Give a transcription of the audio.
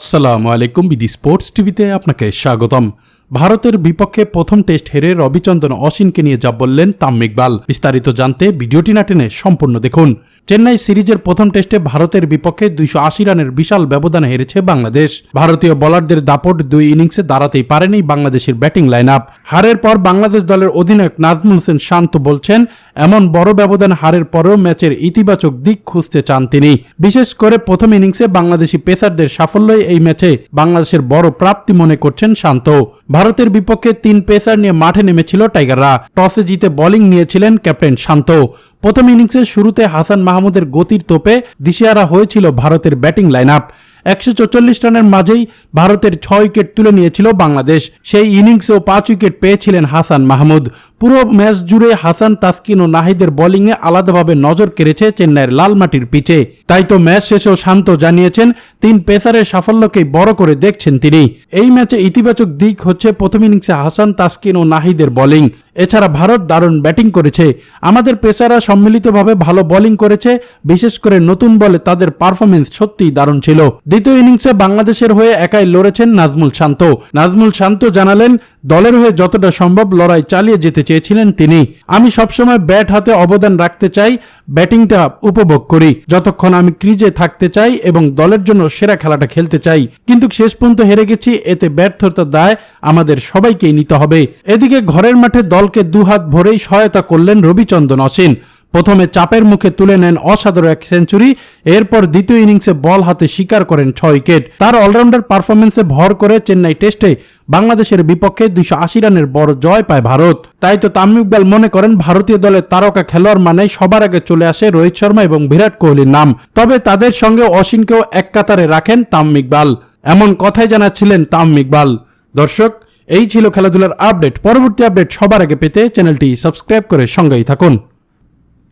আসসালামু আলাইকুম বিদি স্পোর্টস টিভিতে আপনাকে স্বাগতম। ভারতের বিপক্ষে প্রথম টেস্ট হেরে রবিচন্দ্রন অশ্বিনকে নিয়ে যা বললেন তামিম ইকবাল। বিস্তারিত জানতে ভিডিওটি না টেনে সম্পূর্ণ দেখুন। চেন্নাই সিরিজের প্রথম টেস্টে ভারতের বিপক্ষে দুইশো আশি রানের বিশাল ব্যবধানে হেরেছে বাংলাদেশ। ভারতীয় বোলারদের দাপট দুই ইনিংসে দাঁড়াতেই পারেনি বাংলাদেশের ব্যাটিং লাইন আপ হারের পর বাংলাদেশ দলের অধিনায়ক নাজমুল হোসেন শান্ত বলছেন, এমন বড় ব্যবধান হারের পরেও ম্যাচের ইতিবাচক দিক খুঁজতে চান তিনি। বিশেষ করে প্রথম ইনিংসে বাংলাদেশি পেসারদের সাফল্যই এই ম্যাচে বাংলাদেশের বড় প্রাপ্তি মনে করছেন শান্ত। ভারতের বিপক্ষে তিন পেসার নিয়ে মাঠে নেমেছিল টাইগাররা। টসে জিতে বোলিং নিয়েছিলেন ক্যাপ্টেন শান্ত। প্রথম ইনিংসের শুরুতে হাসান মাহমুদের গতির তোপে দিশেহারা হয়েছিল ভারতের ব্যাটিং লাইন আপ একশো চল্লিশ রানের মাঝেই ভারতের ছয় উইকেট তুলে নিয়েছিল বাংলাদেশ। সেই ইনিংসেও পাঁচ উইকেট পেয়েছিলেন হাসান মাহমুদ। পুরো ম্যাচ জুড়ে হাসান, তাসকিন ও নাহিদের বোলিংয়ে আলাদাভাবে নজর কেড়েছে চেন্নাইয়ের লাল মাটির পিচে। তাই তো ম্যাচ শেষেও শান্ত জানিয়েছেন, তিন পেসারের সাফল্যকেই বড় করে দেখছেন তিনি। এই ম্যাচে ইতিবাচক দিক হচ্ছে প্রথম ইনিংসে হাসান, তাসকিন ও নাহিদের বোলিং। এছাড়া ভারত দারুণ ব্যাটিং করেছে। আমাদের পেসাররা সম্মিলিতভাবে ভালো বোলিং করেছে, বিশেষ করে নতুন বলে তাদের পারফরমেন্স সত্যিই দারুণ ছিল। দ্বিতীয় ইনিংসে বাংলাদেশের হয়ে একাই লড়েছেন নাজমুল শান্ত। নাজমুল শান্ত জানালেন, দলের হয়ে যতটা সম্ভব লড়াই চালিয়ে যেতে চেয়েছিলেন তিনি। আমি সবসময় ব্যাট হাতে অবদান রাখতে চাই, ব্যাটিংটা উপভোগ করি। যতক্ষণ আমি ক্রিজে থাকতে চাই এবং দলের জন্য সেরা খেলাটা খেলতে চাই। কিন্তু শেষ পর্যন্ত হেরে গেছি, এতে ব্যর্থতার দায় আমাদের সবাইকেই নিতে হবে। এদিকে ঘরের মাঠে দলকে দুহাত ভরেই সহায়তা করলেন রবিচন্দ্রন অসিন। প্রথমে চাপের মুখে তুলে নেন অসাধারণ এক সেঞ্চুরি, এরপর দ্বিতীয় ইনিংসে বল হাতে স্বীকার করেন ছয় উইকেট। তার অলরাউন্ডার পারফরমেন্সে ভর করে চেন্নাই টেস্টে বাংলাদেশের বিপক্ষে দুইশো আশি রানের বড় জয় পায় ভারত। তাই তো তামিম ইকবাল মনে করেন ভারতীয় দলের তারকা খেলোয়াড় মানে সবার আগে চলে আসে রোহিত শর্মা এবং বিরাট কোহলির নাম। তবে তাদের সঙ্গে অশ্বিনকেও এক কাতারে রাখেন তামিম ইকবাল। এমন কথাই জানাচ্ছিলেন তামিম ইকবাল। দর্শক, এই ছিল খেলাধুলার আপডেট। পরবর্তী আপডেট সবার আগে পেতে চ্যানেলটি সাবস্ক্রাইব করে সঙ্গেই থাকুন।